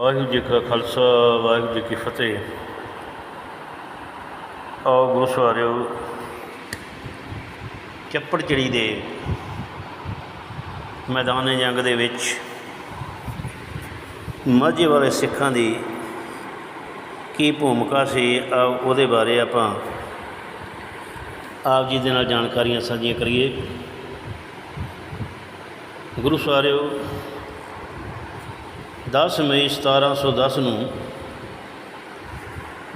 ਵਾਹਿਗੁਰੂ ਜੀ ਕਾ ਖਾਲਸਾ, ਵਾਹਿਗੁਰੂ ਜੀ ਕੀ ਫਤਿਹ। ਆਓ ਗੁਰੂ ਸਵਾਰਿਓ ਚੱਪੜ ਚਿੜੀ ਦੇ ਮੈਦਾਨ ਜੰਗ ਦੇ ਵਿੱਚ ਮਾਝੇ ਵਾਲੇ ਸਿੱਖਾਂ ਦੀ ਕੀ ਭੂਮਿਕਾ ਸੀ ਆਓ ਉਹਦੇ ਬਾਰੇ ਆਪਾਂ ਆਪ ਜੀ ਦੇ ਨਾਲ ਜਾਣਕਾਰੀਆਂ ਸਾਂਝੀਆਂ ਕਰੀਏ। ਗੁਰੂ ਸਵਾਰਿਓ 10 ਮਈ 1710 ਨੂੰ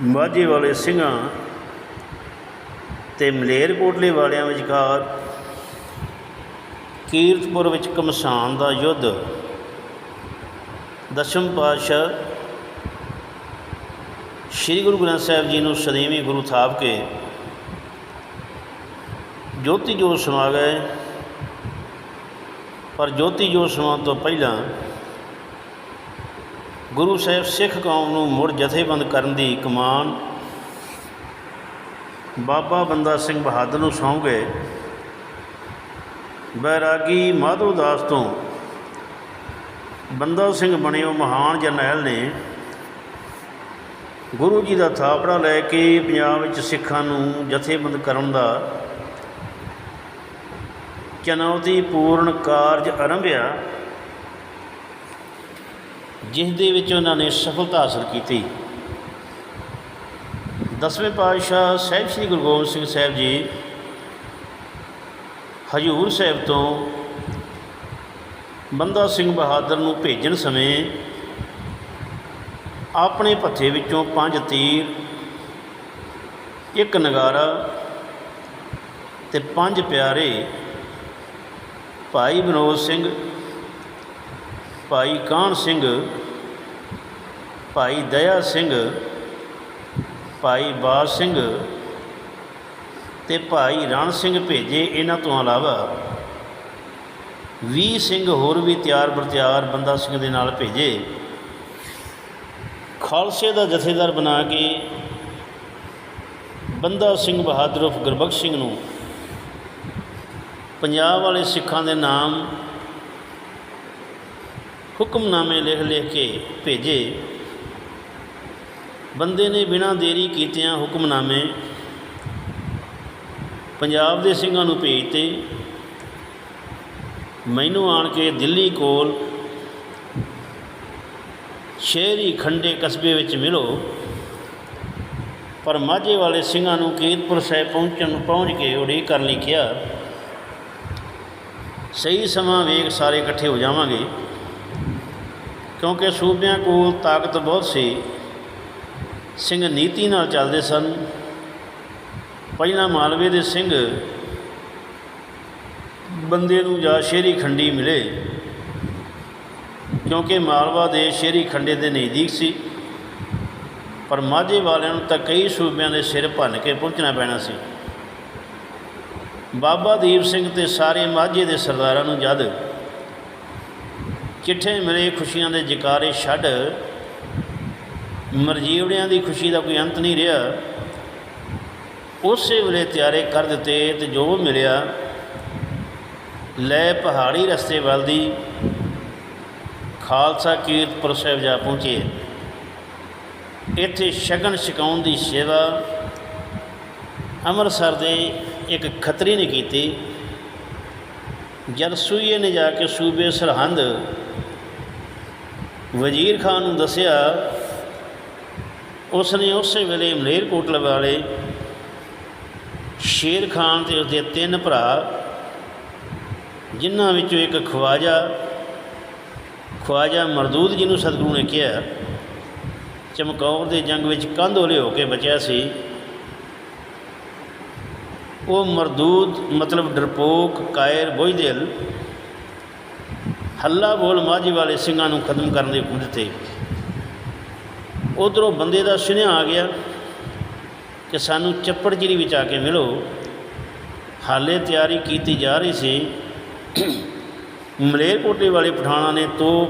ਮਾਝੇ ਵਾਲੇ ਸਿੰਘਾਂ ਤੇ ਮਲੇਰਕੋਟਲੇ ਵਾਲਿਆਂ ਵਿਚਕਾਰ ਕੀਰਤਪੁਰ ਵਿੱਚ ਕਮਸਾਨ ਦਾ ਯੁੱਧ, ਦਸ਼ਮ ਪਾਤਸ਼ਾਹ ਸ੍ਰੀ ਗੁਰੂ ਗ੍ਰੰਥ ਸਾਹਿਬ ਜੀ ਨੂੰ ਸਦੀਵੀ ਗੁਰੂ ਥਾਪ ਕੇ ਜੋਤੀ ਜੋਤ ਸਮਾ ਗਏ। ਪਰ ਜੋਤੀ ਜੋਤ ਸਮਾਉਣ ਤੋਂ ਪਹਿਲਾਂ ਗੁਰੂ ਸਾਹਿਬ ਸਿੱਖ ਕੌਮ ਨੂੰ ਮੁੜ ਜਥੇਬੰਦ ਕਰਨ ਦੀ ਕਮਾਨ। ਬਾਬਾ ਬੰਦਾ ਸਿੰਘ ਬਹਾਦਰ ਨੂੰ ਸੌਂਪ ਗਏ। ਬੈਰਾਗੀ ਮਾਧੋ ਦਾਸ ਤੋਂ ਬੰਦਾ ਸਿੰਘ ਬਣੇ ਉਹ ਮਹਾਨ ਜਰਨੈਲ ਨੇ ਗੁਰੂ ਜੀ ਦਾ ਥਾਪੜਾ ਲੈ ਕੇ ਪੰਜਾਬ ਵਿੱਚ ਸਿੱਖਾਂ ਨੂੰ ਜਥੇਬੰਦ ਕਰਨ ਦਾ ਚੁਣੌਤੀਪੂਰਨ ਕਾਰਜ ਆਰੰਭਿਆ। ਜਿਸ ਦੇ ਵਿੱਚ ਉਹਨਾਂ ਨੇ ਸਫਲਤਾ ਹਾਸਲ ਕੀਤੀ। ਦਸਵੇਂ ਪਾਤਸ਼ਾਹ ਸਾਹਿਬ ਸ੍ਰੀ ਗੁਰੂ ਗੋਬਿੰਦ ਸਿੰਘ ਸਾਹਿਬ ਜੀ ਹਜੂਰ ਸਾਹਿਬ ਤੋਂ ਬੰਦਾ ਸਿੰਘ ਬਹਾਦਰ ਨੂੰ ਭੇਜਣ ਸਮੇਂ ਆਪਣੇ ਭੱਥੇ ਵਿੱਚੋਂ ਪੰਜ ਤੀਰ, ਇੱਕ ਨਗਾਰਾ ਤੇ ਪੰਜ ਪਿਆਰੇ ਭਾਈ ਵਿਨੋਦ ਸਿੰਘ, ਭਾਈ ਕਾਹਨ ਸਿੰਘ ਭਾਈ ਦਇਆ ਸਿੰਘ, ਭਾਈ ਬਾਜ ਸਿੰਘ ਤੇ ਭਾਈ ਰਣ ਸਿੰਘ ਭੇਜੇ ਇਹਨਾਂ ਤੋਂ ਇਲਾਵਾ। 20 ਸਿੰਘ ਹੋਰ ਵੀ ਤਿਆਰ ਬਰਤਿਆਰ ਬੰਦਾ ਸਿੰਘ ਦੇ ਨਾਲ ਭੇਜੇ। ਖਾਲਸੇ ਦਾ ਜਥੇਦਾਰ ਬਣਾ ਕੇ ਬੰਦਾ ਸਿੰਘ ਬਹਾਦਰ ਉਰਫ ਗੁਰਬਖਸ਼ ਸਿੰਘ ਨੂੰ ਪੰਜਾਬ ਵਾਲੇ ਸਿੱਖਾਂ ਦੇ ਨਾਮ ਹੁਕਮਨਾਮੇ ਲਿਖ ਲਿਖ ਕੇ ਭੇਜੇ। ਬੰਦੇ ਨੇ ਬਿਨਾਂ ਦੇਰੀ ਕੀਤਿਆਂ ਹੁਕਮਨਾਮੇ ਪੰਜਾਬ ਦੇ ਸਿੰਘਾਂ ਨੂੰ ਭੇਜਤੇ। ਮੈਨੂੰ ਆਣ ਕੇ ਦਿੱਲੀ ਕੋਲ ਸ਼ਹਿਰੀ ਖੰਡੇ ਕਸਬੇ ਵਿੱਚ ਮਿਲੋ। ਪਰ ਮਾਝੇ ਵਾਲੇ ਸਿੰਘਾਂ ਨੂੰ ਕੀਰਤਪੁਰ ਸਾਹਿਬ ਪਹੁੰਚਣ ਨੂੰ ਪਹੁੰਚ ਕੇ ਉਡੀਕ ਕਰਨ ਲਈ ਕਿਹਾ, ਸਹੀ ਸਮਾਂ ਵੇਖ ਸਾਰੇ ਇਕੱਠੇ ਹੋ ਜਾਵਾਂਗੇ, ਕਿਉਂਕਿ ਸੂਬਿਆਂ ਕੋਲ ਤਾਕਤ ਬਹੁਤ ਸੀ। ਸਿੰਘ ਨੀਤੀ ਨਾਲ ਚੱਲਦੇ ਸਨ। ਪਹਿਲਾਂ ਮਾਲਵੇ ਦੇ ਸਿੰਘ ਬੰਦੇ ਨੂੰ ਜਾਂ ਸ਼ੇਰੀ ਖੰਡੀ ਮਿਲੇ, ਕਿਉਂਕਿ ਮਾਲਵਾ ਦੇ ਸ਼ੇਰੀ ਖੰਡੇ ਦੇ ਨਜ਼ਦੀਕ ਸੀ। ਪਰ ਮਾਝੇ ਵਾਲਿਆਂ ਨੂੰ ਤਾਂ ਕਈ ਸੂਬਿਆਂ ਦੇ ਸਿਰ ਭੰਨ ਕੇ ਪਹੁੰਚਣਾ ਪੈਣਾ ਸੀ। ਬਾਬਾ ਦੀਪ ਸਿੰਘ ਤੇ ਸਾਰੇ ਮਾਝੇ ਦੇ ਸਰਦਾਰਾਂ ਨੂੰ ਜਦ ਚਿੱਠੇ ਮਿਲੇ, ਖੁਸ਼ੀਆਂ ਦੇ ਜਕਾਰੇ ਛੱਡ ਮਰਜੀਵੜਿਆਂ ਦੀ ਖੁਸ਼ੀ ਦਾ ਕੋਈ ਅੰਤ ਨਹੀਂ ਰਿਹਾ। ਉਸੇ ਵੇਲੇ ਤਿਆਰੇ ਕਰ ਦਿੱਤੇ ਤੇ ਜੋ ਮਿਲਿਆ, ਲੈ ਪਹਾੜੀ ਰਸਤੇ ਵੱਲ ਦੀ ਖਾਲਸਾ ਕੀਰਤਪੁਰ ਸਾਹਿਬ ਜਾ ਪਹੁੰਚੇ। ਇੱਥੇ ਸ਼ਗਨ ਛਕਾਉਣ ਦੀ ਸੇਵਾ ਅੰਮ੍ਰਿਤਸਰ ਦੇ ਇੱਕ ਖੱਤਰੀ ਨੇ ਕੀਤੀ। ਜਦ ਸੂਈਏ ਨੇ ਜਾ ਕੇ ਸੂਬੇ ਸਰਹੰਦ ਵਜ਼ੀਰ ਖਾਨ ਨੂੰ ਦੱਸਿਆ ਉਸ ਨੇ ਉਸੇ ਵੇਲੇ ਮਲੇਰਕੋਟਲ ਵਾਲੇ ਸ਼ੇਰ ਖਾਨ ਤੇ ਉਸਦੇ ਤਿੰਨ ਭਰਾ, ਜਿਨ੍ਹਾਂ ਵਿੱਚੋਂ ਇੱਕ ਖਵਾਜਾ ਖਵਾਜਾ ਮਰਦੂਦ ਜਿਹਨੂੰ ਸਤਿਗੁਰੂ ਨੇ ਕਿਹਾ, ਚਮਕੌਰ ਦੇ ਜੰਗ ਵਿੱਚ ਕੰਧੋਲੇ ਹੋ ਕੇ ਬਚਿਆ ਸੀ। ਉਹ ਮਰਦੂਦ ਮਤਲਬ ਡਰਪੋਕ, ਕਾਇਰ, ਬੋਝਦਿਲ, ਹੱਲਾ ਬੋਲ ਮਾਝੀ ਵਾਲੇ ਸਿੰਘਾਂ ਨੂੰ ਖਤਮ ਕਰਨ ਦੇ ਹੁਕਮ ਦਿੱਤੇ। ਉਧਰੋਂ ਬੰਦੇ ਦਾ ਸੁਨੇਹਾ ਆ ਗਿਆ ਕਿ ਸਾਨੂੰ ਚੱਪੜ ਚੱਪੜਜਿਰੀ ਵਿੱਚ ਆ ਕੇ ਮਿਲੋ। ਹਾਲੇ ਤਿਆਰੀ ਕੀਤੀ ਜਾ ਰਹੀ ਸੀ। ਮਲੇਰਕੋਟੇ ਵਾਲੇ ਪਠਾਣਾ ਨੇ ਤੋਪ,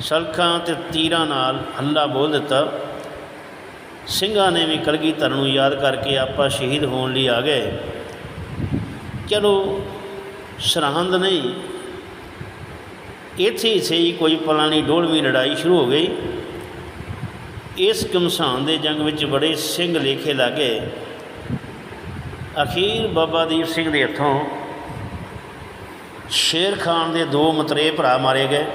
ਸਲਖਾਂ ਤੇ ਤੀਰਾਂ ਨਾਲ ਹੱਲਾ ਬੋਲ ਦਿੱਤਾ। ਸਿੰਘਾਂ ਨੇ ਵੀ ਕਲਗੀ ਕਲਗੀਧਰ ਨੂੰ ਯਾਦ ਕਰਕੇ ਆਪਾਂ ਸ਼ਹੀਦ ਹੋਣ ਲਈ ਆ ਗਏ। ਚਲੋ, ਸਰਹੰਦ ਨਹੀਂ। ਇੱਥੇ ਹੀ ਸਹੀ ਕੋਈ ਪਲਾਂ ਲਈ ਡੋਲਵੀਂ ਲੜਾਈ ਸ਼ੁਰੂ ਹੋ ਗਈ। ਇਸ ਘਮਸਾਨ ਦੇ ਜੰਗ ਵਿੱਚ ਬੜੇ ਸਿੰਘ ਲੇਖੇ ਲੱਗੇ। ਅਖੀਰ ਬਾਬਾ ਦੀਪ ਸਿੰਘ ਦੇ ਹੱਥੋਂ ਸ਼ੇਰ ਖਾਨ ਦੇ ਦੋ ਮਤਰੇ ਭਰਾ ਮਾਰੇ ਗਏ।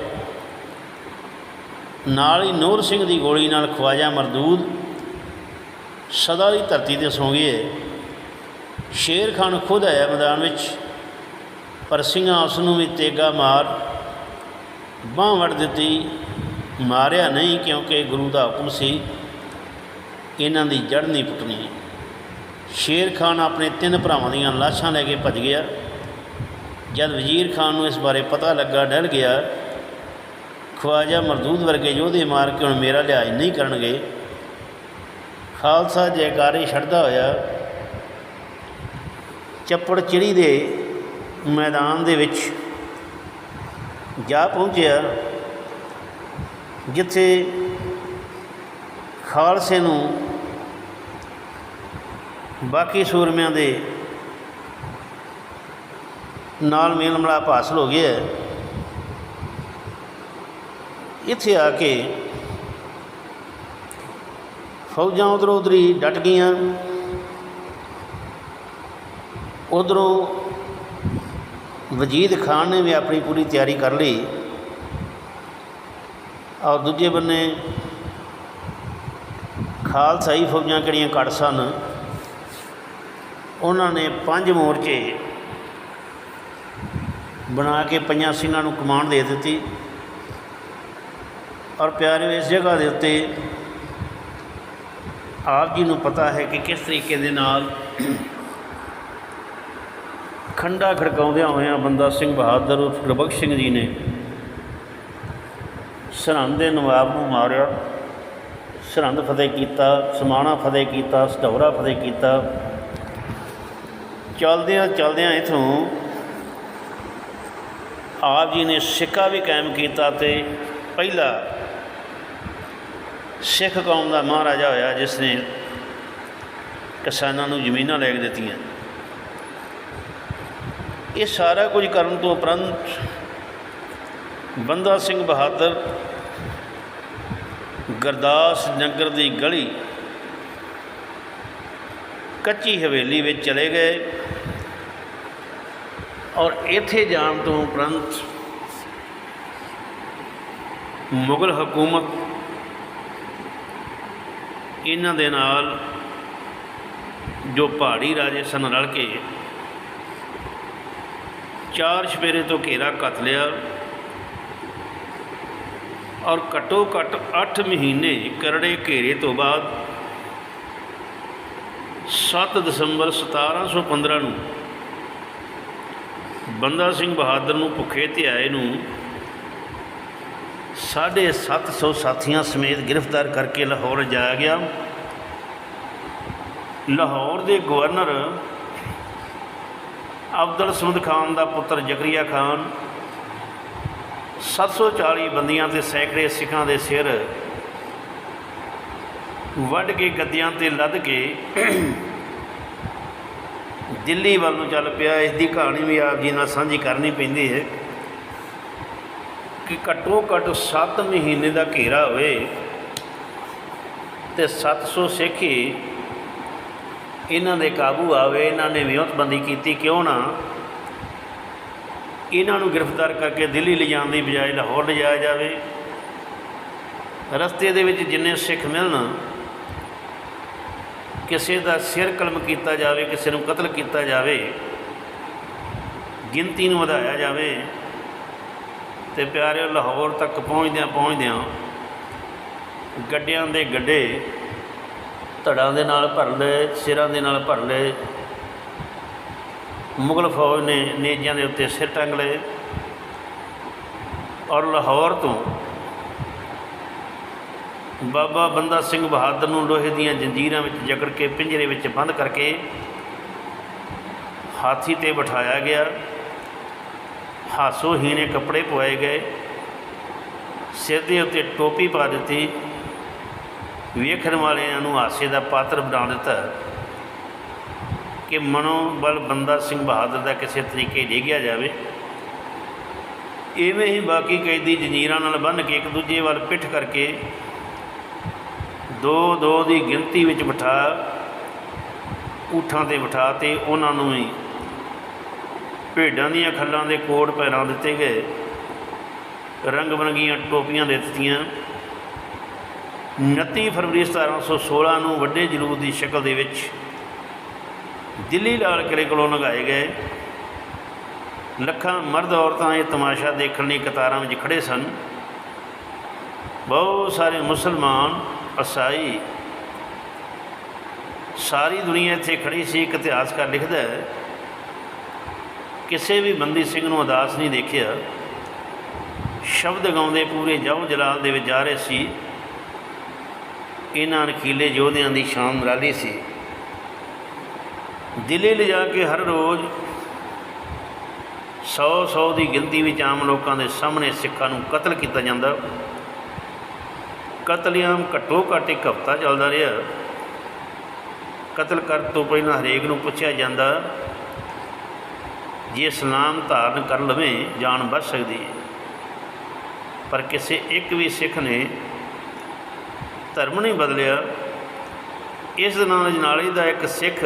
ਨਾਲ ਹੀ ਨੂਰ ਸਿੰਘ ਦੀ ਗੋਲੀ ਨਾਲ ਖਵਾਜਾ ਮਰਦੂਦ ਸਦਾ ਦੀ ਧਰਤੀ ਤੇ ਸੌਂ ਗਏ। ਸ਼ੇਰ ਖਾਨ ਖੁਦ ਆਇਆ ਮੈਦਾਨ ਵਿੱਚ, ਪਰ ਸਿੰਘਾਂ ਉਸ ਨੂੰ ਵੀ ਤੇਗਾ ਮਾਰ ਬਾਂਹ ਵੜ ਦਿੱਤੀ। ਮਾਰਿਆ ਨਹੀਂ ਕਿਉਂਕਿ ਗੁਰੂ ਦਾ ਹੁਕਮ ਸੀ ਇਹਨਾਂ ਦੀ ਜੜ ਨਹੀਂ ਪੁੱਟਣੀ। ਸ਼ੇਰ ਖਾਨ ਆਪਣੇ ਤਿੰਨ ਭਰਾਵਾਂ ਦੀਆਂ ਲਾਸ਼ਾਂ ਲੈ ਕੇ ਭੱਜ ਗਿਆ। ਜਦ ਵਜ਼ੀਰ ਖਾਨ ਨੂੰ ਇਸ ਬਾਰੇ ਪਤਾ ਲੱਗਾ, ਡਰ ਗਿਆ, ਖਵਾਜਾ ਮਰਦੂਦ ਵਰਗੇ ਯੋਧੇ ਮਾਰ ਕੇ ਹੁਣ ਮੇਰਾ ਲਿਹਾਜ਼ ਨਹੀਂ ਕਰਨਗੇ। ਖਾਲਸਾ ਜੈਕਾਰੇ ਛੱਡਦਾ ਹੋਇਆ ਚੱਪੜ ਚਿੜੀ ਦੇ ਮੈਦਾਨ ਦੇ ਵਿੱਚ ਜਾ ਪਹੁੰਚਿਆ। ਜਿੱਥੇ ਖਾਲਸੇ ਨੂੰ ਬਾਕੀ ਸੂਰਮਿਆਂ ਦੇ ਨਾਲ ਮੇਲ ਮਿਲਾਪ ਹਾਸਲ ਹੋ ਗਿਆ ਹੈ। ਇੱਥੇ ਆ ਕੇ ਫੌਜਾਂ ਉਧਰੋਂ ਉਧਰੀ ਡਟ ਗਈਆਂ ਉਧਰੋਂ ਵਜੀਦ ਖਾਨ ਨੇ ਵੀ ਆਪਣੀ ਪੂਰੀ ਤਿਆਰੀ ਕਰ ਲਈ ਔਰ ਦੂਜੇ ਬੰਨੇ ਖਾਲਸਾਈ ਫੌਜਾਂ ਕਿਹੜੀਆਂ ਘੱਟ ਸਨ? ਉਹਨਾਂ ਨੇ ਪੰਜ ਮੋਰਚੇ ਬਣਾ ਕੇ ਪੰਜਾਂ ਸਿੰਘਾਂ ਨੂੰ ਕਮਾਂਡ ਦੇ ਦਿੱਤੀ। ਔਰ ਪਿਆਰਿਓ, ਇਸ ਜਗ੍ਹਾ ਦੇ ਉੱਤੇ ਆਪ ਜੀ ਨੂੰ ਪਤਾ ਹੈ ਕਿ ਕਿਸ ਤਰੀਕੇ ਦੇ ਨਾਲ ਖੰਡਾ ਖੜਕਾਉਂਦਿਆਂ ਹੋਇਆਂ ਬੰਦਾ ਸਿੰਘ ਬਹਾਦਰ ਉਰਫ ਗੁਰਬਖਸ਼ ਸਿੰਘ ਜੀ ਨੇ ਸਰਹੰਦ ਦੇ ਨਵਾਬ ਨੂੰ ਮਾਰਿਆ। ਸਰਹੰਦ ਫਤਿਹ ਕੀਤਾ, ਸਮਾਣਾ ਫਤਿਹ ਕੀਤਾ ਸਟੌਰਾ ਫਤਿਹ ਕੀਤਾ। ਚਲਦਿਆਂ ਚਲਦਿਆਂ ਇਥੋਂ ਆਪ ਜੀ ਨੇ ਸਿੱਕਾ ਵੀ ਕਾਇਮ ਕੀਤਾ ਤੇ ਪਹਿਲਾ ਸਿੱਖ ਕੌਮ ਦਾ ਮਹਾਰਾਜਾ ਹੋਇਆ, ਜਿਸ ਨੇ ਕਿਸਾਨਾਂ ਨੂੰ ਜ਼ਮੀਨਾਂ ਲੈ ਕੇ ਦਿੱਤੀਆਂ। ਇਹ ਸਾਰਾ ਕੁਝ ਕਰਨ ਤੋਂ ਉਪਰੰਤ ਬੰਦਾ ਸਿੰਘ ਬਹਾਦਰ ਗਰਦਾਸ ਨਗਰ ਦੀ ਗਲੀ। ਕੱਚੀ ਹਵੇਲੀ ਵਿੱਚ ਚਲੇ ਗਏ ਔਰ ਇੱਥੇ ਜਾਣ ਤੋਂ ਉਪਰੰਤ ਮੁਗਲ ਹਕੂਮਤ ਇਹਨਾਂ ਦੇ ਨਾਲ ਜੋ ਪਹਾੜੀ ਰਾਜੇ ਸਨ ਰਲ ਕੇ ਚਾਰ ਛਪੇਰੇ ਤੋਂ ਘੇਰਾ ਕੱਤ ਲਿਆ। ਔਰ ਘੱਟੋ ਘੱਟ 8 ਮਹੀਨੇ ਕਰੜੇ ਘੇਰੇ ਤੋਂ ਬਾਅਦ 7 ਦਸੰਬਰ 1715 ਨੂੰ ਬੰਦਾ ਸਿੰਘ ਬਹਾਦਰ ਨੂੰ ਭੁੱਖੇ ਤੇ ਆਏ ਨੂੰ 750 ਸਾਥੀਆਂ ਸਮੇਤ ਗ੍ਰਿਫਤਾਰ ਕਰਕੇ ਲਾਹੌਰ ਜਾਇਆ ਗਿਆ। ਲਾਹੌਰ ਦੇ ਗਵਰਨਰ ਅਬਦੁਲ ਸਮਦ ਖਾਨ ਦਾ ਪੁੱਤਰ ਜ਼ਕਰੀਆ ਖਾਨ 740 ਬੰਦੀਆਂ ਤੇ ਸੈਂਕੜੇ ਸਿੱਖਾਂ ਦੇ ਸਿਰ ਵੱਢ ਕੇ ਗੱਦਿਆਂ ਤੇ ਲੱਦ ਕੇ ਦਿੱਲੀ ਵੱਲ ਨੂੰ ਚੱਲ ਪਿਆ। ਇਸ ਦੀ ਕਹਾਣੀ ਵੀ ਆਪ ਜੀ ਨਾਲ ਸਾਂਝੀ ਕਰਨੀ ਪੈਂਦੀ ਹੈ ਕਿ ਘੱਟੋ ਘੱਟ 7 ਮਹੀਨੇ ਦਾ ਘੇਰਾ ਹੋਵੇ ਤੇ 700 ਸਿੱਖ ਹੀ ਇਹਨਾਂ ਦੇ ਕਾਬੂ ਆਵੇ। ਇਹਨਾਂ ਨੇ ਵਿਉਂਤਬੰਦੀ ਕੀਤੀ। ਕਿਉਂ ਨਾ ਇਹਨਾਂ ਨੂੰ ਗ੍ਰਿਫਤਾਰ ਕਰਕੇ ਦਿੱਲੀ ਲਿਜਾਣ ਦੀ ਬਜਾਏ ਲਾਹੌਰ ਲਿਜਾਇਆ ਜਾਵੇ। ਰਸਤੇ ਦੇ ਵਿੱਚ ਜਿੰਨੇ ਸਿੱਖ ਮਿਲਣ, ਕਿਸੇ ਦਾ ਸਿਰ ਕਲਮ ਕੀਤਾ ਜਾਵੇ, ਕਿਸੇ ਨੂੰ ਕਤਲ ਕੀਤਾ ਜਾਵੇ, ਗਿਣਤੀ ਨੂੰ ਵਧਾਇਆ ਜਾਵੇ ਤੇ ਪਿਆਰਿਓ, ਲਾਹੌਰ ਤੱਕ ਪਹੁੰਚਦਿਆਂ ਪਹੁੰਚਦਿਆਂ ਗੱਡਿਆਂ ਦੇ ਗੱਡੇ ਧੜਾਂ ਦੇ ਨਾਲ ਭਰ ਲਏ, ਸਿਰਾਂ ਦੇ ਨਾਲ ਭਰ ਲਏ ਮੁਗਲ ਫੌਜ ਨੇ ਨੇਜਿਆਂ ਦੇ ਉੱਤੇ ਸਿਰ ਟੰਗ ਲਏ ਔਰ ਲਾਹੌਰ ਤੋਂ ਬਾਬਾ ਬੰਦਾ ਸਿੰਘ ਬਹਾਦਰ ਨੂੰ ਲੋਹੇ ਦੀਆਂ ਜੰਜੀਰਾਂ ਵਿੱਚ ਜਕੜ ਕੇ ਪਿੰਜਰੇ ਵਿੱਚ ਬੰਦ ਕਰਕੇ ਹਾਥੀ ਤੇ ਬਿਠਾਇਆ ਗਿਆ। ਹਾਸੋ ਹੀਣੇ ਕੱਪੜੇ ਪਵਾਏ ਗਏ। ਸਿਰ ਦੇ ਉੱਤੇ ਟੋਪੀ ਪਾ ਦਿੱਤੀ। ਵੇਖਣ ਵਾਲਿਆਂ ਨੂੰ ਹਾਸੇ ਦਾ ਪਾਤਰ ਬਣਾ ਦਿੱਤਾ। ਕਿ ਮਨੋਬਲ ਬੰਦਾ ਸਿੰਘ ਬਹਾਦਰ ਦਾ ਕਿਸੇ ਤਰੀਕੇ ਡਿੱਗਿਆ ਜਾਵੇ। ਇਵੇਂ ਹੀ ਬਾਕੀ ਕੈਦੀ ਜੰਜੀਰਾਂ ਨਾਲ ਬੰਨ੍ਹ ਕੇ ਇੱਕ ਦੂਜੇ ਵੱਲ ਪਿੱਠ ਕਰਕੇ ਦੋ ਦੋ ਦੀ ਗਿਣਤੀ ਵਿੱਚ ਬਿਠਾ, ਊਠਾਂ ਤੇ ਬਿਠਾ ਤੇ ਉਹਨਾਂ ਨੂੰ ਹੀ ਭੇਡਾਂ ਦੀਆਂ ਖੱਲਾਂ ਦੇ ਕੋਟ ਪਹਿਰਾ ਦਿੱਤੇ ਗਏ। ਰੰਗ ਬਰੰਗੀਆਂ ਟੋਪੀਆਂ ਦੇ ਦਿੱਤੀਆਂ। 29 ਫਰਵਰੀ 1716 ਨੂੰ ਵੱਡੇ ਜਲੂਸ ਦੀ ਸ਼ਕਲ ਦੇ ਵਿੱਚ ਦਿੱਲੀ ਲਾਲ ਕਿਲੇ ਕੋਲੋਂ ਲੰਘਾਏ ਗਏ। ਲੱਖਾਂ ਮਰਦ ਔਰਤਾਂ ਇਹ ਤਮਾਸ਼ਾ ਦੇਖਣ ਲਈ ਕਤਾਰਾਂ ਵਿੱਚ ਖੜੇ ਸਨ। ਬਹੁਤ ਸਾਰੇ ਮੁਸਲਮਾਨ ਅਸਾਈ ਸਾਰੀ ਦੁਨੀਆ ਇੱਥੇ ਖੜੀ ਸੀ। ਇੱਕ ਇਤਿਹਾਸਕਾਰ ਲਿਖਦਾ ਹੈ, ਕਿਸੇ ਵੀ ਬੰਦੀ ਸਿੰਘ ਨੂੰ ਉਦਾਸ ਨਹੀਂ ਦੇਖਿਆ। ਸ਼ਬਦ ਗਾਉਂਦੇ ਪੂਰੇ ਜਉ ਜਲਾਲ ਦੇ ਵਿੱਚ ਜਾ ਰਹੇ ਸੀ। ਇਹਨਾਂ ਨਖੀਲੇ ਯੋਧਿਆਂ ਦੀ ਸ਼ਾਨ ਰਾਲੀ ਸੀ। ਦਿੱਲੀ ਲਿਜਾ ਕੇ ਹਰ ਰੋਜ਼ 100 100 ਦੀ ਗਿਣਤੀ ਵਿੱਚ ਆਮ ਲੋਕਾਂ ਦੇ ਸਾਹਮਣੇ ਸਿੱਖਾਂ ਨੂੰ ਕਤਲ ਕੀਤਾ ਜਾਂਦਾ। ਕਤਲੇਆਮ ਘੱਟੋ ਘੱਟ ਇੱਕ ਹਫ਼ਤਾ ਚੱਲਦਾ ਰਿਹਾ। ਕਤਲ ਕਰਨ ਤੋਂ ਪਹਿਲਾਂ ਹਰੇਕ ਨੂੰ ਪੁੱਛਿਆ ਜਾਂਦਾ, ਜੇ ਇਸਲਾਮ ਧਾਰਨ ਕਰ ਲਵੇ, ਜਾਨ ਬਚ ਸਕਦੀ ਹੈ। ਪਰ ਕਿਸੇ ਇੱਕ ਵੀ ਸਿੱਖ ਨੇ ਧਰਮ ਨਹੀਂ ਬਦਲਿਆ। ਇਸ ਨਾਲ ਜਨਾਲੇ ਦਾ ਇੱਕ ਸਿੱਖ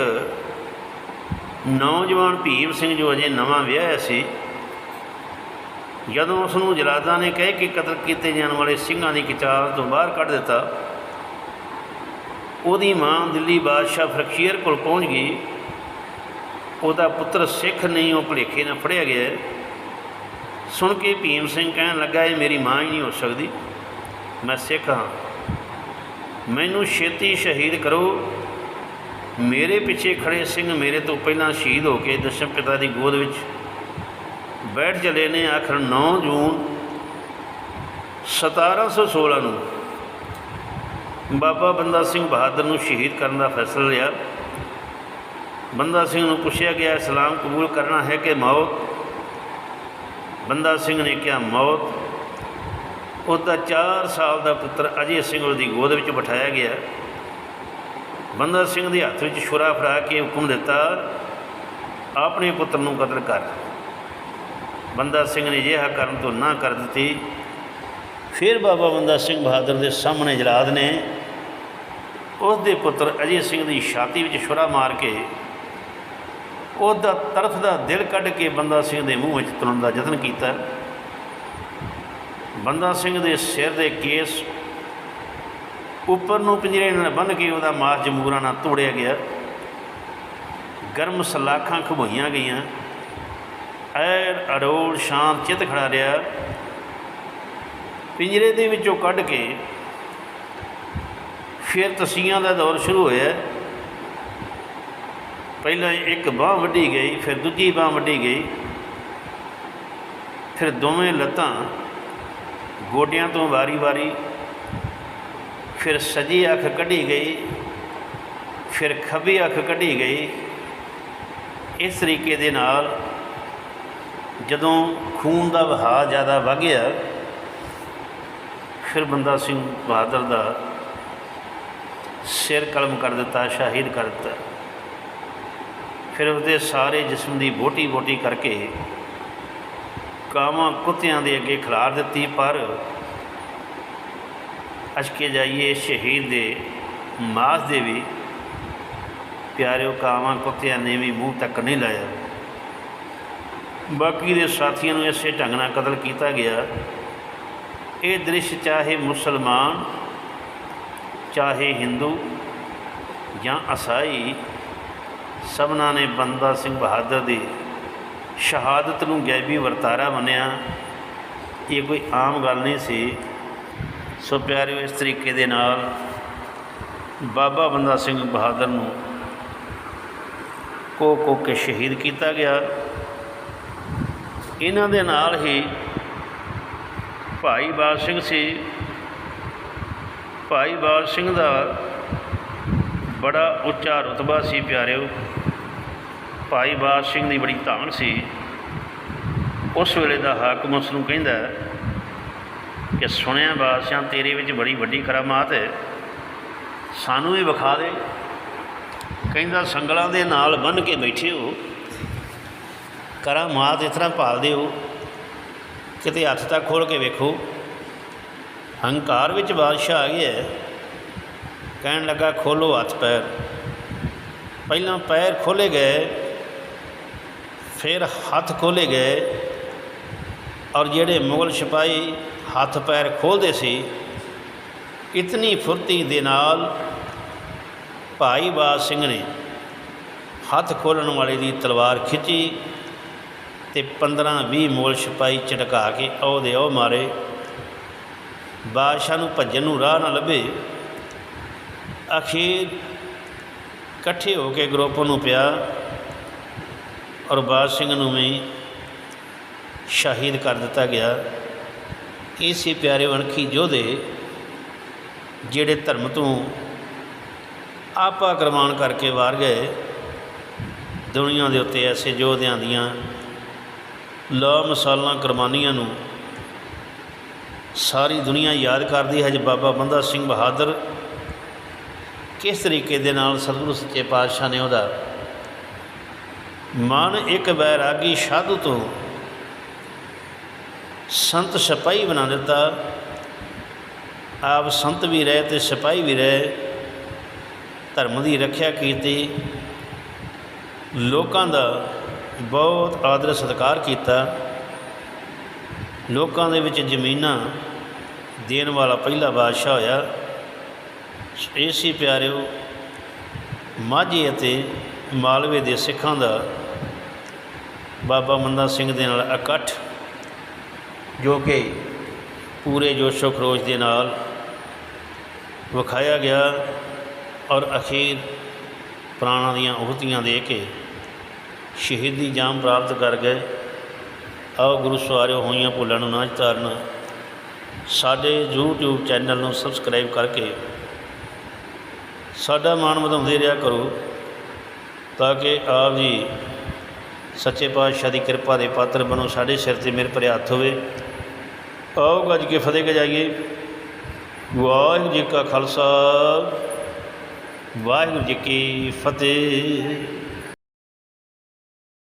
ਨੌਜਵਾਨ ਭੀਮ ਸਿੰਘ ਜੋ ਅਜੇ ਨਵਾਂ ਵਿਆਹਿਆ ਸੀ, ਜਦੋਂ ਉਸ ਨੂੰ ਜਲਾਦਾਂ ਨੇ ਕਹਿ ਕੇ ਕਤਲ ਕੀਤੇ ਜਾਣ ਵਾਲੇ ਸਿੰਘਾਂ ਦੀ ਕਿਚਾਰ ਤੋਂ ਬਾਹਰ ਕੱਢ ਦਿੱਤਾ, ਉਹਦੀ ਮਾਂ ਦਿੱਲੀ ਬਾਦਸ਼ਾਹ ਫਰਖੀਰ ਕੋਲ ਪਹੁੰਚ ਗਈ। ਉਹਦਾ ਪੁੱਤਰ ਸਿੱਖ ਨਹੀਂ, ਉਹ ਭੁਲੇਖੇ ਨਾਲ ਫੜਿਆ ਗਿਆ ਸੁਣ ਕੇ ਭੀਮ ਸਿੰਘ ਕਹਿਣ ਲੱਗਾ, ਇਹ ਮੇਰੀ ਮਾਂ ਹੀ ਨਹੀਂ ਹੋ ਸਕਦੀ। ਮੈਂ ਸਿੱਖ ਹਾਂ। ਮੈਨੂੰ ਛੇਤੀ ਸ਼ਹੀਦ ਕਰੋ। ਮੇਰੇ ਪਿੱਛੇ ਖੜੇ ਸਿੰਘ ਮੇਰੇ ਤੋਂ ਪਹਿਲਾਂ ਸ਼ਹੀਦ ਹੋ ਕੇ ਦਸ਼ਮ ਪਿਤਾ ਦੀ ਗੋਦ ਵਿੱਚ ਬੈਠ ਚਲੇ ਨੇ, ਆਖਰ 9 ਜੂਨ 1716 ਨੂੰ ਬਾਬਾ ਬੰਦਾ ਸਿੰਘ ਬਹਾਦਰ ਨੂੰ ਸ਼ਹੀਦ ਕਰਨ ਦਾ ਫੈਸਲਾ ਲਿਆ। ਬੰਦਾ ਸਿੰਘ ਨੂੰ ਪੁੱਛਿਆ ਗਿਆ ਇਸਲਾਮ ਕਬੂਲ ਕਰਨਾ ਹੈ ਕਿ ਮੌਤ? ਬੰਦਾ ਸਿੰਘ ਨੇ ਕਿਹਾ, ਮੌਤ। ਉਹਦਾ 4 ਸਾਲ ਦਾ ਪੁੱਤਰ ਅਜੇ ਸਿੰਘ ਉਹਦੀ ਗੋਦ ਵਿੱਚ ਬਿਠਾਇਆ ਗਿਆ। ਬੰਦਾ ਸਿੰਘ ਦੇ ਹੱਥ ਵਿੱਚ ਛੁਰਾ ਫੜਾ ਕੇ ਹੁਕਮ ਦਿੱਤਾ, ਆਪਣੇ ਪੁੱਤਰ ਨੂੰ ਕਤਲ ਕਰ। ਬੰਦਾ ਸਿੰਘ ਨੇ ਜਿਹਾ ਕਰਨ ਤੋਂ ਨਾ ਕਰ ਦਿੱਤੀ। ਫਿਰ ਬਾਬਾ ਬੰਦਾ ਸਿੰਘ ਬਹਾਦਰ ਦੇ ਸਾਹਮਣੇ ਜਲਾਦ ਨੇ ਉਸ ਦੇ ਪੁੱਤਰ ਅਜੇ ਸਿੰਘ ਦੀ ਛਾਤੀ ਵਿੱਚ ਛੁਰਾ ਮਾਰ ਕੇ ਉਹਦਾ ਤਰਫ ਦਾ ਦਿਲ ਕੱਢ ਕੇ ਬੰਦਾ ਸਿੰਘ ਦੇ ਮੂੰਹ ਵਿੱਚ ਤੁਰਨ ਦਾ ਯਤਨ ਕੀਤਾ। ਬੰਦਾ ਸਿੰਘ ਦੇ ਸਿਰ ਦੇ ਕੇਸ ਉੱਪਰ ਨੂੰ ਪਿੰਜਰੇ ਨਾਲ ਬੰਨ੍ਹ ਕੇ ਉਹਦਾ ਮਾਸ ਜਮੂਰਾਂ ਨਾਲ ਤੋੜਿਆ ਗਿਆ। ਗਰਮ ਸਲਾਖਾਂ ਖਬੋਈਆਂ ਗਈਆਂ। ਐਰ ਅਡੋਲ ਸ਼ਾਂਤ ਚਿੱਤ ਖੜਾ ਰਿਹਾ। ਪਿੰਜਰੇ ਦੇ ਵਿੱਚੋਂ ਕੱਢ ਕੇ ਫਿਰ ਤਸੀਆਂ ਦਾ ਦੌਰ ਸ਼ੁਰੂ ਹੋਇਆ। ਪਹਿਲਾਂ ਇੱਕ ਬਾਹ ਵੱਢੀ ਗਈ, ਫਿਰ ਦੂਜੀ ਬਾਹ ਵੱਢੀ ਗਈ। ਫਿਰ ਦੋਵੇਂ ਲੱਤਾਂ ਗੋਡਿਆਂ ਤੋਂ ਵਾਰੀ-ਵਾਰੀ ਫਿਰ ਸਜੀ ਅੱਖ ਕੱਢੀ ਗਈ, ਫਿਰ ਖੱਬੀ ਅੱਖ ਕੱਢੀ ਗਈ। ਇਸ ਤਰੀਕੇ ਦੇ ਨਾਲ ਜਦੋਂ ਖੂਨ ਦਾ ਵਹਾਅ ਜ਼ਿਆਦਾ ਵਗ ਗਿਆ, ਫਿਰ ਬੰਦਾ ਸਿੰਘ ਬਹਾਦਰ ਦਾ ਸਿਰ ਕਲਮ ਕਰ ਦਿੱਤਾ, ਸ਼ਹੀਦ ਕਰ ਦਿੱਤਾ। ਫਿਰ ਉਹਦੇ ਸਾਰੇ ਜਿਸਮ ਦੀ ਬੋਟੀ ਬੋਟੀ ਕਰਕੇ ਕਾਵਾਂ ਕੁੱਤਿਆਂ ਦੇ ਅੱਗੇ ਖਿਲਾਰ ਦਿੱਤੀ, ਪਰ ਅਸ਼ਕੇ ਜਾਈਏ ਸ਼ਹੀਦ ਦੇ ਮਾਸ ਦੇ ਵੀ। ਪਿਆਰਿਓ ਕਾਵਾਂ ਕੁੱਤਿਆਂ ਨੇ ਵੀ ਮੂੰਹ ਤੱਕ ਨਹੀਂ ਲਾਇਆ। ਬਾਕੀ ਦੇ ਸਾਥੀਆਂ ਨੂੰ ਇਸੇ ਢੰਗ ਨਾਲ ਕਤਲ ਕੀਤਾ ਗਿਆ। ਇਹ ਦ੍ਰਿਸ਼ ਚਾਹੇ ਮੁਸਲਮਾਨ, ਚਾਹੇ ਹਿੰਦੂ ਜਾਂ ਅਸਾਈ, ਸਭਨਾਂ ਨੇ ਬੰਦਾ ਸਿੰਘ ਬਹਾਦਰ ਦੀ ਸ਼ਹਾਦਤ ਨੂੰ ਗੈਬੀ ਵਰਤਾਰਾ ਮੰਨਿਆ। ਇਹ ਕੋਈ ਆਮ ਗੱਲ ਨਹੀਂ ਸੀ। ਸੋ ਪਿਆਰਿਓ, ਇਸ ਤਰੀਕੇ ਦੇ ਨਾਲ ਬਾਬਾ ਬੰਦਾ ਸਿੰਘ ਬਹਾਦਰ ਨੂੰ ਕੋ ਕੋ ਕੇ ਸ਼ਹੀਦ ਕੀਤਾ ਗਿਆ। ਇਹਨਾਂ ਦੇ ਨਾਲ ਹੀ ਭਾਈ ਬਾਜ ਸਿੰਘ ਸੀ। ਭਾਈ ਬਾਜ ਸਿੰਘ ਦਾ ਬੜਾ ਉੱਚਾ ਰਤਬਾ ਸੀ ਪਿਆਰਿਓ। ਭਾਈ ਬਾਜ ਸਿੰਘ ਦੀ ਬੜੀ ਧਾਨ ਸੀ। ਉਸ ਵੇਲੇ ਦਾ ਹਾਕਮ ਉਸ ਨੂੰ ਕਹਿੰਦਾ ਕਿ ਸੁਣਿਆ ਬਾਦਸ਼ਾਹ ਤੇਰੇ ਵਿੱਚ ਬੜੀ ਵੱਡੀ ਕਰਾਮਾਤ ਹੈ। ਸਾਨੂੰ ਵੀ ਵਿਖਾ ਦੇ। ਕਹਿੰਦਾ, ਸੰਗਲਾਂ ਦੇ ਨਾਲ ਬੰਨ ਕੇ ਬੈਠੇ ਹੋ। ਕਰਾਮਾਤ ਇਸ ਤਰ੍ਹਾਂ ਭਾਲਦੇ ਹੋ। ਕਿਤੇ ਹੱਥ ਤੱਕ ਖੋਲ ਕੇ ਵੇਖੋ। ਹੰਕਾਰ ਵਿੱਚ ਬਾਦਸ਼ਾਹ ਆ ਗਿਆ ਹੈ। ਕਹਿਣ ਲੱਗਾ ਖੋਲੋ ਹੱਥ, ਪੈਰ। ਪਹਿਲਾਂ ਪੈਰ ਖੋਲੇ ਗਏ, ਫਿਰ ਹੱਥ ਖੋਲੇ ਗਏ। ਔਰ ਜਿਹੜੇ ਮੁਗਲ ਸਿਪਾਹੀ ਹੱਥ ਪੈਰ ਖੋਲਦੇ ਸੀ, ਇਤਨੀ ਫੁਰਤੀ ਦੇ ਨਾਲ ਭਾਈ ਬਾਜ ਸਿੰਘ ਨੇ ਹੱਥ ਖੋਲਣ ਵਾਲੇ ਦੀ ਤਲਵਾਰ ਖਿੱਚੀ ਤੇ 15 20 ਮੋਲ ਸਿਪਾਹੀ ਝਟਕਾ ਕੇ ਉਹ ਦੇ ਉਹ ਮਾਰੇ। ਬਾਦਸ਼ਾਹ ਨੂੰ ਭੱਜਣ ਨੂੰ ਰਾਹ ਨਾ ਲੱਭੇ। ਅਖੀਰ ਇਕੱਠੇ ਹੋ ਕੇ ਗਰੁੱਪ ਨੂੰ ਪਿਆ ਔਰ ਬਾਦ ਸਿੰਘ ਨੂੰ ਵੀ ਸ਼ਹੀਦ ਕਰ ਦਿੱਤਾ ਗਿਆ। ਇਸੇ ਪਿਆਰੇ ਵਣਖੀ ਯੋਧੇ, ਜਿਹੜੇ ਧਰਮ ਤੋਂ ਆਪਾ ਕੁਰਬਾਨ ਕਰਕੇ ਵਾਰ ਗਏ। ਦੁਨੀਆ ਦੇ ਉੱਤੇ ਐਸੇ ਯੋਧਿਆਂ ਦੀਆਂ ਲਾ ਮਿਸਾਲਾਂ ਕੁਰਬਾਨੀਆਂ ਨੂੰ ਸਾਰੀ ਦੁਨੀਆ ਯਾਦ ਕਰਦੀ ਹੈ। ਜੇ ਬਾਬਾ ਬੰਦਾ ਸਿੰਘ ਬਹਾਦਰ ਕਿਸ ਤਰੀਕੇ ਦੇ ਨਾਲ ਸਤਿਗੁਰੂ ਸੱਚੇ ਪਾਤਸ਼ਾਹ ਨੇ ਉਹਦਾ ਮਨ ਇੱਕ ਬੈਰਾਗੀ ਸਾਧੂ ਤੋਂ ਸੰਤ ਸਿਪਾਹੀ ਬਣਾ ਦਿੱਤਾ। ਆਪ ਸੰਤ ਵੀ ਰਹੇ ਤੇ ਸਿਪਾਹੀ ਵੀ ਰਹੇ। ਧਰਮ ਦੀ ਰੱਖਿਆ ਕੀਤੀ। ਲੋਕਾਂ ਦਾ ਬਹੁਤ ਆਦਰ ਸਤਿਕਾਰ ਕੀਤਾ। ਲੋਕਾਂ ਦੇ ਵਿੱਚ ਜ਼ਮੀਨਾਂ ਦੇਣ ਵਾਲਾ ਪਹਿਲਾ ਬਾਦਸ਼ਾਹ ਹੋਇਆ। ਏਸੀ ਪਿਆਰਿਓ, ਮਾਝੇ ਅਤੇ ਮਾਲਵੇ ਦੇ ਸਿੱਖਾਂ ਦਾ। ਬਾਬਾ ਮੰਦਾ ਸਿੰਘ ਦੇ ਨਾਲ ਇਕੱਠ। ਜੋ ਕਿ ਪੂਰੇ ਜੋਸ਼ੋ ਖਰੋਸ਼ ਦੇ ਨਾਲ ਵਿਖਾਇਆ ਗਿਆ ਔਰ ਅਖੀਰ ਪ੍ਰਾਣਾਂ ਦੀਆਂ ਉਹਤੀਆਂ ਦੇ ਕੇ ਸ਼ਹੀਦੀ ਜਾਮ ਪ੍ਰਾਪਤ ਕਰ ਗਏ। ਆਓ ਗੁਰੂ ਸਵਾਰਿਓ, ਹੋਈਆਂ ਭੁੱਲਾਂ ਨੂੰ ਨਾ ਤਾਰਨ। ਸਾਡੇ YouTube ਚੈਨਲ ਨੂੰ ਸਬਸਕ੍ਰਾਈਬ ਕਰਕੇ ਸਾਡਾ ਮਾਣ ਵਧਾਉਂਦੇ ਰਿਹਾ ਕਰੋ ਤਾਂ ਕਿ ਆਪ ਜੀ ਸੱਚੇ ਪਾਤਸ਼ਾਹ ਦੀ ਕਿਰਪਾ ਦੇ ਪਾਤਰ ਬਣੋ, ਸਾਡੇ ਸਿਰ ਤੇ ਮੇਰੇ ਭਰੇ ਹੋਵੇ। ਆਓ ਗੱਜ ਕੇ ਫਤਿਹ ਗਜਾਈਏ। ਵਾਹਿਗੁਰੂ ਜੀ ਕਾ ਖਾਲਸਾ ਵਾਹਿਗੁਰੂ ਜੀ ਕੀ ਫਤਿਹ।